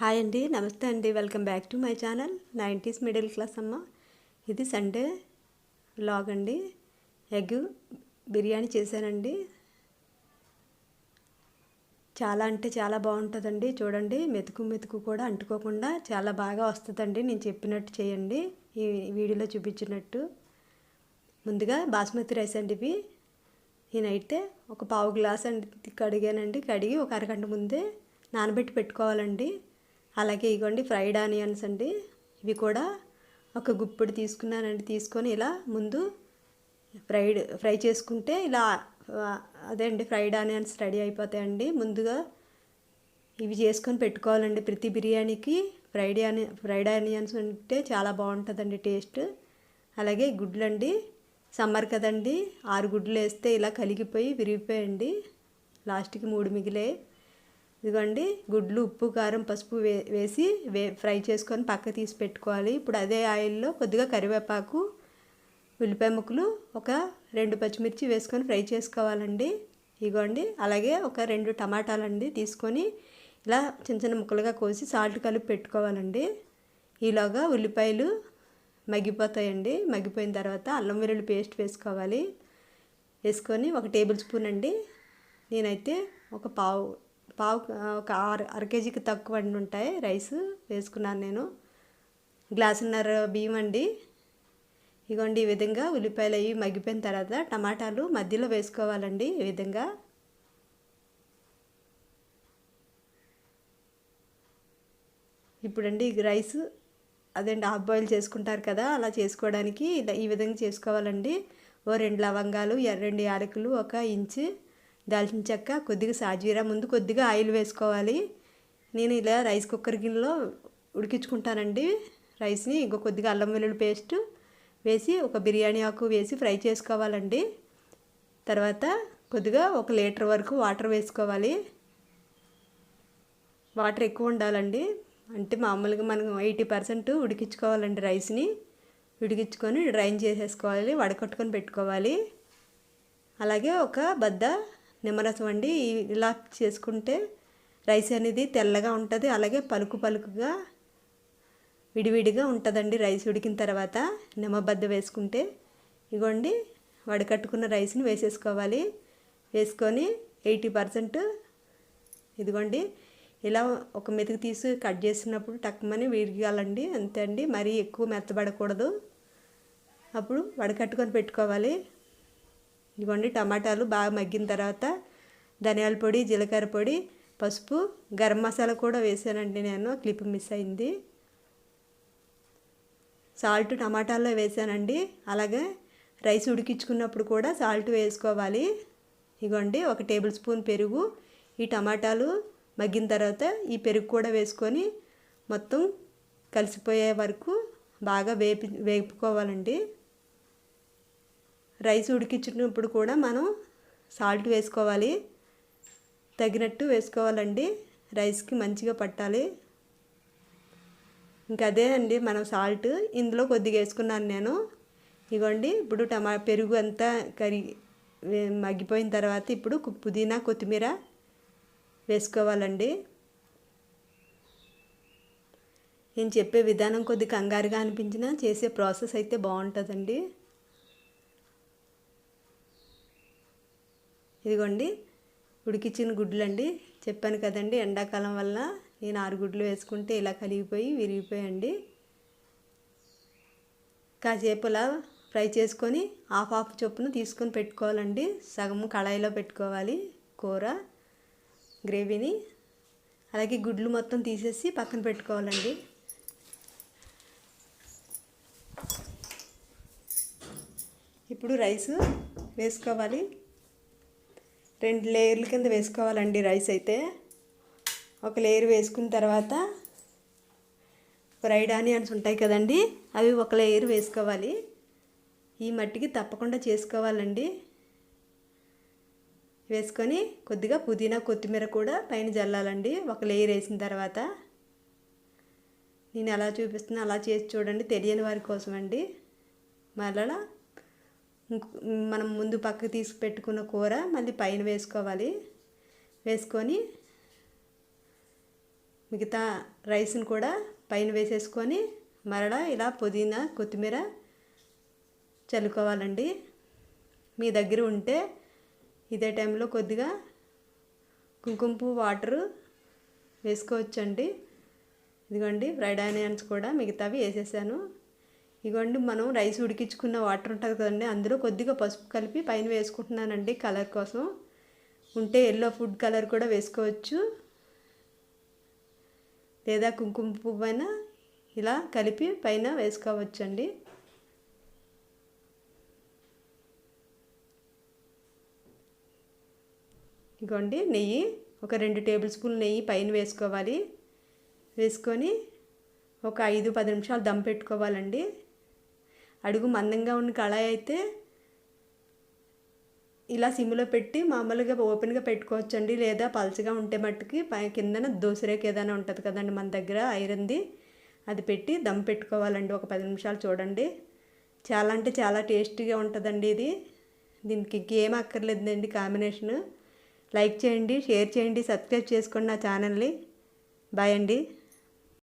Hi అండి నమస్తే అండి. Welcome back to my channel. Nineties middle class అమ్మ. ఇది సండే లాగ్ అండి. ఎగ్ బిర్యానీ చేశానండి. చాలా అంటే చాలా బాగుంటుందండి. చూడండి మెతుకు మెతుకు కూడా అంటుకోకుండా చాలా బాగా వస్తుందండి. నేను చెప్పినట్టు చేయండి. ఈ వీడియోలో చూపించినట్టు. ముందుగా బాస్మతి రైస్ అండి ఇవి. నేనైతే ఒక పావు గ్లాస్ అండి కడిగానండి. కడిగి ఒక అరగంట ముందే నానబెట్టి పెట్టుకోవాలండి. అలాగే ఇగోండి ఫ్రైడ్ ఆనియన్స్ అండి. ఇవి కూడా ఒక గుప్పుడు తీసుకున్నానండి. తీసుకొని ఇలా ముందు ఫ్రైడ్ ఫ్రై చేసుకుంటే ఇలా అదే అండి ఫ్రైడ్ ఆనియన్స్ రెడీ అయిపోతాయండి. ముందుగా ఇవి చేసుకొని పెట్టుకోవాలండి. ప్రతి బిర్యానీకి ఫ్రైడ్ ఆని ఫ్రైడ్ ఆనియన్స్ ఉంటే చాలా బాగుంటుందండి టేస్ట్. అలాగే గుడ్లు అండి. సమ్మర్ కదండి. ఆరు గుడ్లు వేస్తే ఇలా కలిగిపోయి విరిగిపోయండి. లాస్ట్కి మూడు మిగిలే ఇదిగోండి గుడ్లు ఉప్పు కారం పసుపు వే వేసి వే ఫ్రై చేసుకొని పక్క తీసి పెట్టుకోవాలి. ఇప్పుడు అదే ఆయిల్లో కొద్దిగా కరివేపాకు ఉల్లిపాయ ముక్కలు ఒక రెండు పచ్చిమిర్చి వేసుకొని ఫ్రై చేసుకోవాలండి. ఇగోండి అలాగే ఒక రెండు టమాటాలండి తీసుకొని ఇలా చిన్న చిన్న ముక్కలుగా కోసి సాల్ట్ కలిపి పెట్టుకోవాలండి. ఈలోగా ఉల్లిపాయలు మగ్గిపోతాయండి. మగ్గిపోయిన తర్వాత అల్లం వెల్లుల్లి పేస్ట్ వేసుకోవాలి. వేసుకొని ఒక టేబుల్ స్పూన్ అండి. నేనైతే ఒక పావు పావు ఒక అర అర కేజీకి తక్కువ అండి ఉంటాయి రైస్ వేసుకున్నాను నేను. గ్లాసున్నర బియ్యం అండి. ఇగోండి ఈ విధంగా ఉల్లిపాయలు అవి మగ్గిపోయిన తర్వాత టమాటాలు మధ్యలో వేసుకోవాలండి ఈ విధంగా. ఇప్పుడండి రైస్ అదేంటి హాఫ్ బాయిల్ చేసుకుంటారు కదా అలా చేసుకోవడానికి ఇలా ఈ విధంగా చేసుకోవాలండి. ఓ రెండు లవంగాలు రెండు యాలకులు ఒక ఇంచు దాల్చిన చెక్క కొద్దిగా సాజీరా ముందు కొద్దిగా ఆయిల్ వేసుకోవాలి. నేను ఇలా రైస్ కుక్కర్ గిన్నెలో ఉడికించుకుంటానండి. రైస్ని ఇంకో కొద్దిగా అల్లం వెల్లుల్లి పేస్ట్ వేసి ఒక బిర్యానీ ఆకు వేసి ఫ్రై చేసుకోవాలండి. తర్వాత కొద్దిగా ఒక లీటర్ వరకు వాటర్ వేసుకోవాలి. వాటర్ ఎక్కువ ఉండాలండి. అంటే మామూలుగా మనం ఎయిటీ పర్సెంట్ ఉడికించుకోవాలండి రైస్ని. ఉడికించుకొని డ్రైన్ చేసేసుకోవాలి వడకట్టుకొని పెట్టుకోవాలి. అలాగే ఒక బద్ద నిమ్మరసం అండి. ఇలా చేసుకుంటే రైస్ అనేది తెల్లగా ఉంటుంది. అలాగే పలుకు పలుకుగా విడివిడిగా ఉంటుందండి రైస్. ఉడికిన తర్వాత నిమ్మబద్ద వేసుకుంటే ఇగోండి వడకట్టుకున్న రైస్ని వేసేసుకోవాలి. వేసుకొని ఎయిటీ పర్సెంట్ ఇదిగోండి ఇలా ఒక మెతుకు తీసి కట్ చేసినప్పుడు టక్మని విరిగాలండి. అంతే అండి. మరీ ఎక్కువ మెత్తబడకూడదు. అప్పుడు వడకట్టుకొని పెట్టుకోవాలి. ఇదిగోండి టమాటాలు బాగా మగ్గిన తర్వాత ధనియాల పొడి జీలకర్ర పొడి పసుపు గరం మసాలా కూడా వేసానండి నేను. క్లిప్ మిస్ అయింది. సాల్ట్ టమాటాల్లో వేసానండి. అలాగే రైస్ ఉడికించుకున్నప్పుడు కూడా సాల్ట్ వేసుకోవాలి. ఇగోండి ఒక టేబుల్ స్పూన్ పెరుగు ఈ టమాటాలు మగ్గిన తర్వాత ఈ పెరుగు కూడా వేసుకొని మొత్తం కలిసిపోయే వరకు బాగా వేపి వేపుకోవాలండి. రైస్ ఉడికించినప్పుడు కూడా మనం సాల్ట్ వేసుకోవాలి. తగినట్టు వేసుకోవాలండి. రైస్కి మంచిగా పట్టాలి. ఇంకా అదే అండి మనం సాల్ట్ ఇందులో కొద్దిగా వేసుకున్నాను నేను. ఇగోండి ఇప్పుడు టమా పెరుగు అంతా కరిగి మగ్గిపోయిన తర్వాత ఇప్పుడు పుదీనా కొత్తిమీర వేసుకోవాలండి. నేను చెప్పే విధానం కొద్ది కంగారుగా అనిపించినా చేసే ప్రాసెస్ అయితే బాగుంటుందండి. ఇదిగోండి ఉడికిచ్చిన గుడ్లండి. చెప్పాను కదండి ఎండాకాలం వల్ల నేను ఆరు గుడ్లు వేసుకుంటే ఇలా కలిగిపోయి విరిగిపోయండి. కాసేపు ఇలా ఫ్రై చేసుకొని హాఫ్ హాఫ్ చొప్పున తీసుకొని పెట్టుకోవాలండి. సగం కళాయిలో పెట్టుకోవాలి కూర గ్రేవీని. అలాగే గుడ్లు మొత్తం తీసేసి పక్కన పెట్టుకోవాలండి. ఇప్పుడు రైస్ వేసుకోవాలి. రెండు లేయర్ల కింద వేసుకోవాలండి రైస్ అయితే. ఒక లేయర్ వేసుకున్న తర్వాత ఫ్రైడ్ ఆనియన్స్ ఉంటాయి కదండి అవి ఒక లేయర్ వేసుకోవాలి. ఈ మట్టికి తప్పకుండా చేసుకోవాలండి. వేసుకొని కొద్దిగా పుదీనా కొత్తిమీర కూడా పైన జల్లాలండి. ఒక లేయర్ వేసిన తర్వాత నేను ఎలా చూపిస్తున్నా అలా చేసి చూడండి తెలియని వారి కోసం అండి మరలా మనం ముందు పక్కకు తీసి పెట్టుకున్న కూర మళ్ళీ పైన వేసుకోవాలి. వేసుకొని మిగతా రైస్ని కూడా పైన వేసేసుకొని మరలా ఇలా పుదీనా కొత్తిమీర చల్లుకోవాలండి. మీ దగ్గర ఉంటే ఇదే టైంలో కొద్దిగా కుంకుమ పువ్వు వాటరు వేసుకోవచ్చండి. ఇదిగోండి ఫ్రైడ్ ఆనియన్స్ కూడా మిగతావి వేసేసాను. ఇగోండి మనం రైస్ ఉడికించుకున్న వాటర్ ఉంటుంది కదండి అందులో కొద్దిగా పసుపు కలిపి పైన వేసుకుంటున్నానండి కలర్ కోసం. ఉంటే ఎల్లో ఫుడ్ కలర్ కూడా వేసుకోవచ్చు. లేదా కుంకుమ పువ్వు అయినా ఇలా కలిపి పైన వేసుకోవచ్చండి. ఇగోండి నెయ్యి ఒక రెండు టేబుల్ స్పూన్ నెయ్యి పైన వేసుకోవాలి. వేసుకొని ఒక ఐదు పది నిమిషాలు దమ్ పెట్టుకోవాలండి. అడుగు మందంగా ఉన్న కళాయి అయితే ఇలా సిమ్లో పెట్టి మామూలుగా ఓపెన్గా పెట్టుకోవచ్చండి. లేదా పల్చగా ఉంటే మట్టుకి పై కిందన దోసరేకి ఏదైనా ఉంటుంది కదండి మన దగ్గర ఐరన్ది. అది పెట్టి దమ్ పెట్టుకోవాలండి. ఒక పది నిమిషాలు చూడండి. చాలా అంటే చాలా టేస్టీగా ఉంటుందండి ఇది. దీనికి ఇంకేం అక్కర్లేదండి కాంబినేషన్. లైక్ చేయండి షేర్ చేయండి సబ్స్క్రైబ్ చేసుకోండి నా ఛానల్ని. బాయ్ అండి.